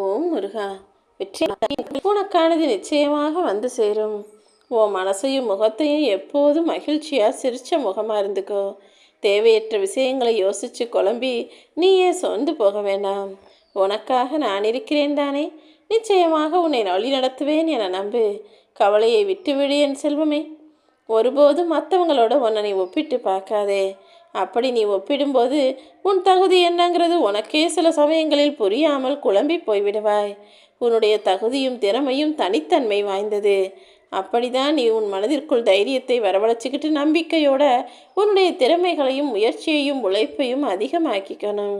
ஓம் முருகா வெற்றி உனக்கானது நிச்சயமாக வந்து சேரும். உன் மனசையும் முகத்தையும் எப்போதும் மகிழ்ச்சியாக சிரிச்ச முகமாக இருந்துக்கோ. தேவையற்ற விஷயங்களை யோசித்து குழம்பி நீயே சொந்து போக வேண்டாம். உனக்காக நான் இருக்கிறேன் தானே. நிச்சயமாக உன்னை வழி நடத்துவேன் என நம்பு. கவலையை விட்டுவிடு என் செல்வமே. ஒருபோதும் மற்றவங்களோட உன்னை நீ ஒப்பிட்டு பார்க்காதே. அப்படி நீ ஒப்பிடும்போது உன் தகுதி என்னங்கிறது உனக்கே சில சமயங்களில் புரியாமல் குழம்பி போய்விடுவாய். உன்னுடைய தகுதியும் திறமையும் தனித்தன்மை வாய்ந்தது. அப்படிதான் நீ உன் மனதிற்குள் தைரியத்தை வரவழைச்சிக்கிட்டு நம்பிக்கையோட உன்னுடைய திறமைகளையும் முயற்சியையும் உழைப்பையும் அதிகமாக்கிக்கணும்.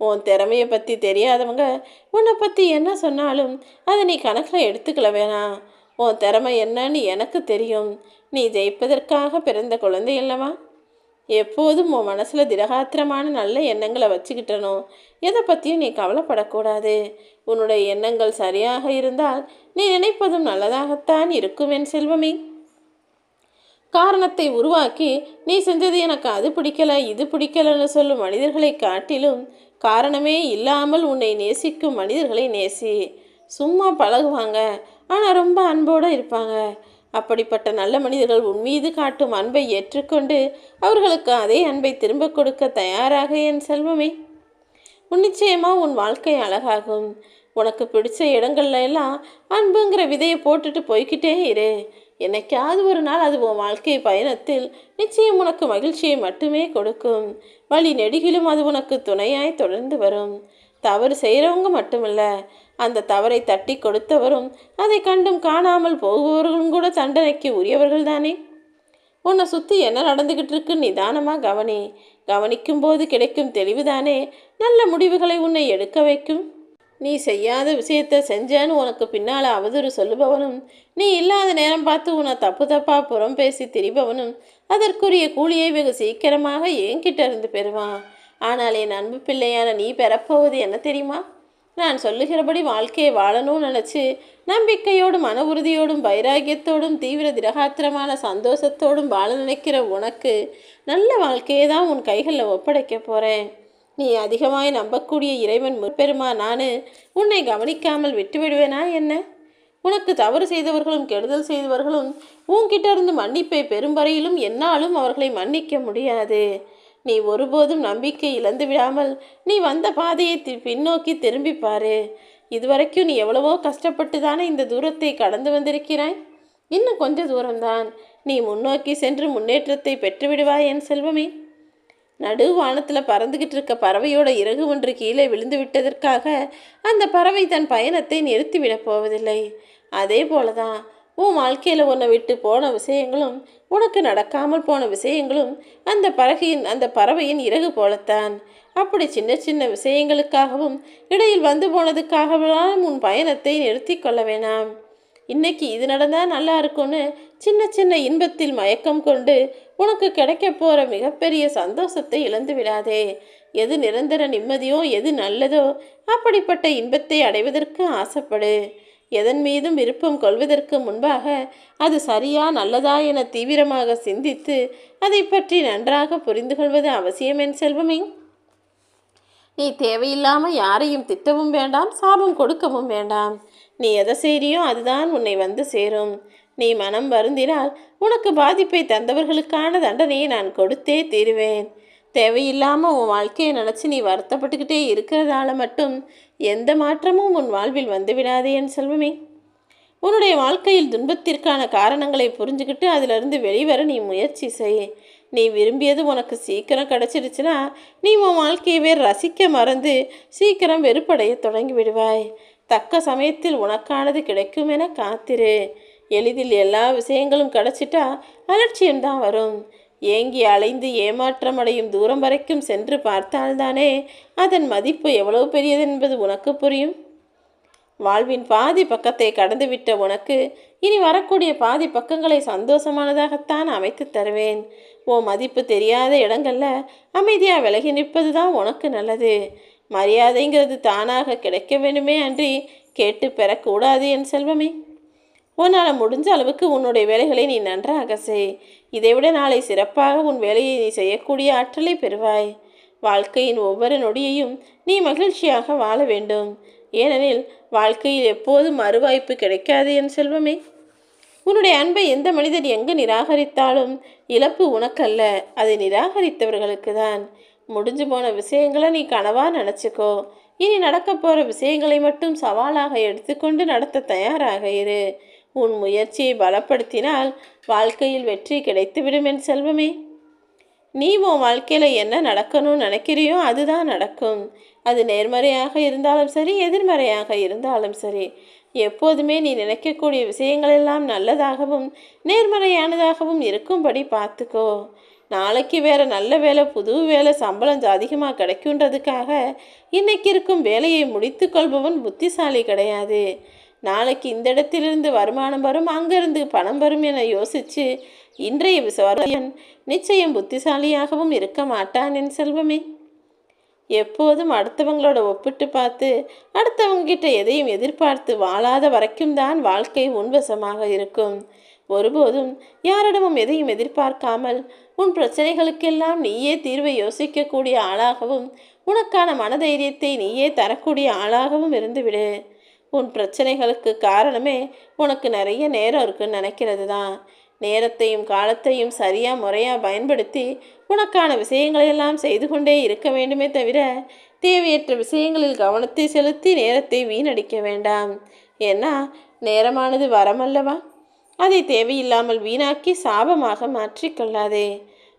உன் திறமையை பற்றி தெரியாதவங்க உன்னை பற்றி என்ன சொன்னாலும் அதை நீ கணக்கில் எடுத்துக்கல வேணாம் உன் திறமை என்னன்னு எனக்கு தெரியும். நீ ஜெயிப்பதற்காக பிறந்த குழந்தை அல்லவா? எப்போதும் உன் மனசில் திடகாத்திரமான நல்ல எண்ணங்களை வச்சுக்கிட்டணும் எதை பற்றியும் நீ கவலைப்படக்கூடாது. உன்னுடைய எண்ணங்கள் சரியாக இருந்தால் நீ நினைப்பதும் நல்லதாகத்தான் இருக்கும் என் செல்வமே. காரணத்தை உருவாக்கி நீ செஞ்சது எனக்கு அது பிடிக்கல இது பிடிக்கலன்னு சொல்லும் மனிதர்களை காட்டிலும் காரணமே இல்லாமல் உன்னை நேசிக்கும் மனிதர்களை நேசி. சும்மா பழகுவாங்க ஆனால் ரொம்ப அன்போடு இருப்பாங்க. அப்படிப்பட்ட நல்ல மனிதர்கள் உன் மீது காட்டும் அன்பை ஏற்றுக்கொண்டு அவர்களுக்கு அதே அன்பை திரும்ப கொடுக்க தயாராக என் செல்வமே. உன் நிச்சயமா உன் வாழ்க்கை அழகாகும். உனக்கு பிடிச்ச இடங்கள்ல எல்லாம் அன்புங்கிற விதையை போட்டுட்டு போய்கிட்டே இரு. என்னைக்காவது ஒரு நாள் அது உன் வாழ்க்கை பயணத்தில் நிச்சயம் உனக்கு மகிழ்ச்சியை மட்டுமே கொடுக்கும். வழி நெடுகிலும் அது உனக்கு துணையாய் தொடர்ந்து வரும். தவறு செய்கிறவங்க மட்டுமில்லை அந்த தவறை தட்டி கொடுத்தவரும் அதை கண்டும் காணாமல் போகுபவர்களும் கூட தண்டனைக்கு உரியவர்கள் தானே? உன்னை சுற்றி என்ன நடந்துக்கிட்டு இருக்கு? நிதானமாக கவனி. கவனிக்கும் போது கிடைக்கும் தெளிவுதானே? நல்ல முடிவுகளை உன்னை எடுக்க வைக்கும். நீ செய்யாத விஷயத்தை செஞ்சேன்னு உனக்கு பின்னால் அவதூறு சொல்லுபவனும் நீ இல்லாத நேரம் பார்த்து உன்னை தப்பு தப்பாக புறம் பேசி திரிபவனும் அதற்குரிய கூலியை வெகு சீக்கிரமாக என்கிட்ட இருந்து பெறுவான். ஆனால் என் அன்பு பிள்ளையான நீ பெறப்போவது என்ன தெரியுமா? நான் சொல்லுகிறபடி வாழ்க்கையை வாழணும்னு நினச்சி நம்பிக்கையோடும் மன உறுதியோடும் வைராகியத்தோடும் தீவிர திடகாத்திரமான சந்தோஷத்தோடும் வாழ நினைக்கிற உனக்கு நல்ல வாழ்க்கையை தான் உன் கைகளில் ஒப்படைக்க போகிறேன் நீ அதிகமாய் நம்பக்கூடிய இறைவன் முற்பெருமா நான் உன்னை கவனிக்காமல் விட்டுவிடுவேனா என்ன? உனக்கு தவறு செய்தவர்களும் கெடுதல் செய்தவர்களும் உன்கிட்ட இருந்து மன்னிப்பை பெறும் வரையிலும் என்னாலும் அவர்களை மன்னிக்க முடியாது. நீ ஒருபோதும் நம்பிக்கை இழந்து விடாமல் நீ வந்த பாதையை தி- பின்னோக்கி திரும்பி பாரு. இதுவரைக்கும் நீ எவ்வளவோ கஷ்டப்பட்டு தானே இந்த தூரத்தை கடந்து வந்திருக்கிறாய்? இன்னும் கொஞ்ச தூரம்தான். நீ முன்னோக்கி சென்று முன்னேற்றத்தை பெற்றுவிடுவாய் என் செல்வமே. நடு வானத்தில் பறந்துகிட்டு இருக்க பறவையோட இறகு ஒன்று கீழே விழுந்து விட்டதற்காக அந்த பறவை தன் பயணத்தை நிறுத்திவிடப் போவதில்லை. அதே போல தான் உன் வாழ்க்கையில் உன்னை விட்டு போன விஷயங்களும் உனக்கு நடக்காமல் போன விஷயங்களும் அந்த பறகையின் அந்த பறவையின் இறகு போலத்தான். அப்படி சின்ன சின்ன விஷயங்களுக்காகவும் இடையில் வந்து போனதுக்காகவும் உன் பயணத்தை நிறுத்தி கொள்ள வேணாம். இன்னைக்கு இது நடந்தால் நல்லா இருக்கும்னு சின்ன சின்ன இன்பத்தில் மயக்கம் கொண்டு உனக்கு கிடைக்க போகிற மிகப்பெரிய சந்தோஷத்தை இழந்து விடாதே. எது நிரந்தர நிம்மதியோ எது நல்லதோ அப்படிப்பட்ட இன்பத்தை அடைவதற்கு ஆசைப்படு. எதன் மீதும் விருப்பம் கொள்வதற்கு முன்பாக அது சரியா நல்லதா என தீவிரமாக சிந்தித்து அதை பற்றி நன்றாக புரிந்து கொள்வது அவசியம் என் செல்வமே. நீ தேவையில்லாமல் யாரையும் திட்டவும் வேண்டாம் சாபம் கொடுக்கவும் வேண்டாம். நீ எதை செய்கிறியோ அதுதான் உன்னை வந்து சேரும். நீ மனம் வருந்தினால் உனக்கு பாதிப்பை தந்தவர்களுக்கான தண்டனையை நான் கொடுத்தே தீருவேன். தேவையில்லாமல் உன் வாழ்க்கையை நினச்சி நீ வருத்தப்பட்டுக்கிட்டே இருக்கிறதால மட்டும் எந்த மாற்றமும் உன் வாழ்வில் வந்துவிடாதே என் செல்வமே. உன்னுடைய வாழ்க்கையில் துன்பத்திற்கான காரணங்களை புரிஞ்சுக்கிட்டு அதிலிருந்து வெளிவர நீ முயற்சி செய். நீ விரும்பியது உனக்கு சீக்கிரம் கிடச்சிருச்சுன்னா நீ உன் வாழ்க்கையவே ரசிக்க மறந்து சீக்கிரம் வெறுப்படைய தொடங்கி விடுவாய். தக்க சமயத்தில் உனக்கானது கிடைக்கும் என காத்திரு. எளிதில் எல்லா விஷயங்களும் கிடச்சிட்டா அலட்சியம்தான் வரும். ஏங்கி அலைந்து ஏமாற்றம் அடையும் தூரம் வரைக்கும் சென்று பார்த்தால்தானே அதன் மதிப்பு எவ்வளவு பெரியது என்பது உனக்கு புரியும்? வாழ்வின் பாதி பக்கத்தை கடந்துவிட்ட உனக்கு இனி வரக்கூடிய பாதி பக்கங்களை சந்தோஷமானதாகத்தான் அமைத்து தருவேன். ஓ மதிப்பு தெரியாத இடங்களில் அமைதியாக விலகி நிற்பது தான் உனக்கு நல்லது. மரியாதைங்கிறது தானாக கிடைக்க வேண்டுமே அன்றி கேட்டு பெறக்கூடாது என் செல்வமே. உன்னால் முடிஞ்ச அளவுக்கு உன்னுடைய வேலைகளை நீ நன்றாக செய். இதைவிட நாளை சிறப்பாக உன் வேலையை நீ செய்யக்கூடிய ஆற்றலை பெறுவாய். வாழ்க்கையின் ஒவ்வொரு நொடியையும் நீ மகிழ்ச்சியாக வாழ வேண்டும். ஏனெனில் வாழ்க்கையில் எப்போதும் மறுவாய்ப்பு கிடைக்காது என் செல்வமே. உன்னுடைய அன்பை எந்த மனிதன் எங்கு நிராகரித்தாலும் இழப்பு உனக்கல்ல அதை நிராகரித்தவர்களுக்கு தான். முடிஞ்சு போன விஷயங்களை நீ கனவாக நினச்சிக்கோ. இனி நடக்க போகிற விஷயங்களை மட்டும் சவாலாக எடுத்துக்கொண்டு நடத்த தயாராக இரு. உன் முயற்சியை பலப்படுத்தினால் வாழ்க்கையில் வெற்றி கிடைத்துவிடும் என் செல்வமே. நீ உன் வாழ்க்கையில் என்ன நடக்கணும்னு நினைக்கிறியோ அதுதான் நடக்கும். அது நேர்மறையாக இருந்தாலும் சரி எதிர்மறையாக இருந்தாலும் சரி. எப்போதுமே நீ நினைக்கக்கூடிய விஷயங்கள் எல்லாம் நல்லதாகவும் நேர்மறையானதாகவும் இருக்கும்படி பார்த்துக்கோ. நாளைக்கு வேற நல்ல வேலை புது வேலை சம்பளம் அதிகமாக கிடைக்குன்றதுக்காக இன்னைக்கு இருக்கும் வேலையை முடித்து கொள்பவன் புத்திசாலி கிடையாது. நாளைக்கு இந்த இடத்திலிருந்து வருமானம் வரும் அங்கிருந்து பணம் வரும் என யோசித்து இன்றைய விசுவாரியன் நிச்சயம் புத்திசாலியாகவும் இருக்க மாட்டான் என் செல்வமே. எப்போதும் அடுத்தவங்களோட ஒப்பிட்டு பார்த்து அடுத்தவங்ககிட்ட எதையும் எதிர்பார்த்து வாழாத வரைக்கும் தான் வாழ்க்கை உன்வசமாக இருக்கும். ஒருபோதும் யாரிடமும் எதையும் எதிர்பார்க்காமல் உன் பிரச்சனைகளுக்கெல்லாம் நீயே தீர்வை யோசிக்கக்கூடிய ஆளாகவும் உனக்கான மனதைரியத்தை நீயே தரக்கூடிய ஆளாகவும் இருந்துவிடு. உன் பிரச்சனைகளுக்கு காரணமே உனக்கு நிறைய நேரம் இருக்குன்னு நினைக்கிறது தான் நேரத்தையும் காலத்தையும் சரியாக முறையாக பயன்படுத்தி உனக்கான விஷயங்களையெல்லாம் செய்து கொண்டே இருக்க வேண்டுமே தவிர தேவையற்ற விஷயங்களில் கவனத்தை செலுத்தி நேரத்தை வீணடிக்க வேண்டாம். ஏன்னா நேரமானது வரமல்லவா? அதை தேவையில்லாமல் வீணாக்கி சாபமாக மாற்றிக்கொள்ளாதே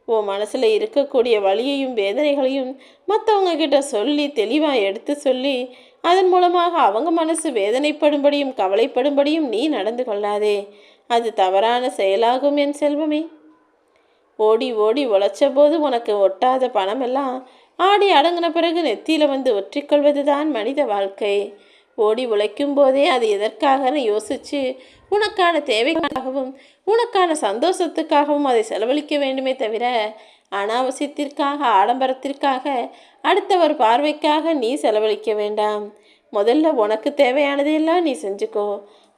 உன் மனசில் இருக்கக்கூடிய வழியையும் வேதனைகளையும் மற்றவங்க கிட்ட சொல்லி தெளிவாக எடுத்து சொல்லி அதன் மூலமாக அவங்க மனசு வேதனைப்படும்படியும் கவலைப்படும்படியும் நீ நடந்து கொள்ளாதே. அது தவறான செயலாகும் என் செல்வமே. ஓடி ஓடி உழைச்ச போது உனக்கு ஒட்டாத பணமெல்லாம் ஆடி அடங்கின பிறகு நெத்தியில் வந்து ஒற்றிக்கொள்வது தான் மனித வாழ்க்கை. ஓடி உழைக்கும் போதே அது எதற்காகன்னு யோசித்து உனக்கான தேவைக்காகவும் உனக்கான சந்தோஷத்துக்காகவும் அதை செலவழிக்க வேண்டுமே தவிர அனாவசியத்திற்காக ஆடம்பரத்திற்காக அடுத்தவர் பார்வைக்காக நீ செலவழிக்க வேண்டாம். முதல்ல உனக்கு தேவையானதையெல்லாம் நீ செஞ்சுக்கோ.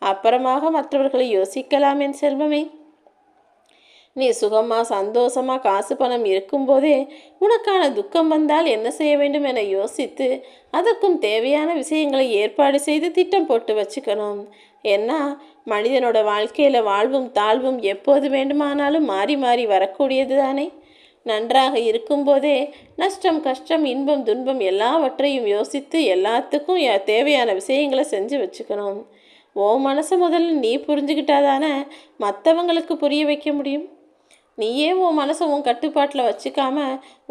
அப்புறமாக மற்றவர்களை யோசிக்கலாம் என் செல்வமே. நீ சுகமாக சந்தோஷமாக காசு பணம் இருக்கும்போதே உனக்கான துக்கம் வந்தால் என்ன செய்ய வேண்டும் என யோசித்து அதற்கும் தேவையான விஷயங்களை ஏற்பாடு செய்து திட்டம் போட்டு வச்சுக்கணும். ஏன்னா மனிதனோட வாழ்க்கையில் வாழ்வும் தாழ்வும் எப்போது வேண்டுமானாலும் மாறி மாறி வரக்கூடியது தானே. நன்றாக இருக்கும்போதே நஷ்டம் கஷ்டம் இன்பம் துன்பம் எல்லாவற்றையும் யோசித்து எல்லாத்துக்கும் தேவையான விஷயங்களை செஞ்சு வச்சுக்கணும். ஓ மனசை முதல்ல நீ புரிஞ்சுக்கிட்டாதானே மற்றவங்களுக்கு புரிய வைக்க முடியும்? நீயே உன் மனசை உன் கட்டுப்பாட்டில் வச்சுக்காம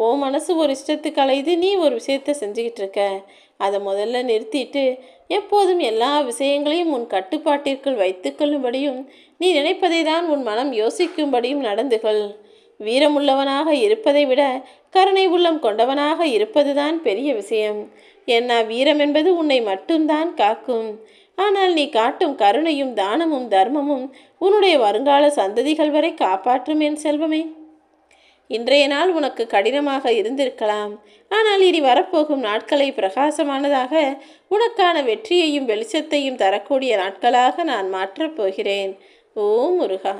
உன் மனசு ஒரு இஷ்டத்துக்கு அலையுது நீ ஒரு விஷயத்த செஞ்சுக்கிட்டு இருக்க. அதை முதல்ல நிறுத்திட்டு எப்போதும் எல்லா விஷயங்களையும் உன் கட்டுப்பாட்டிற்குள் வைத்துக்கொள்ளும்படியும் நீ நினைப்பதை தான் உன் மனம் யோசிக்கும்படியும் நடந்துகொள். வீரமுள்ளவனாக இருப்பதை விட கருணை உள்ளம் கொண்டவனாக இருப்பதுதான் பெரிய விஷயம். என்ன வீரம் என்பது உன்னை மட்டும்தான் காக்கும். ஆனால் நீ காட்டும் கருணையும் தானமும் தர்மமும் உன்னுடைய வருங்கால சந்ததிகள் வரை காப்பாற்றும் என் செல்வமே. இன்றைய நாள் உனக்கு கடினமாக இருந்திருக்கலாம். ஆனால் இனி வரப்போகும் நாட்களை பிரகாசமானதாக உனக்கான வெற்றியையும் வெளிச்சத்தையும் தரக்கூடிய நாட்களாக நான் மாற்றப் போகிறேன். ஓ முருகா!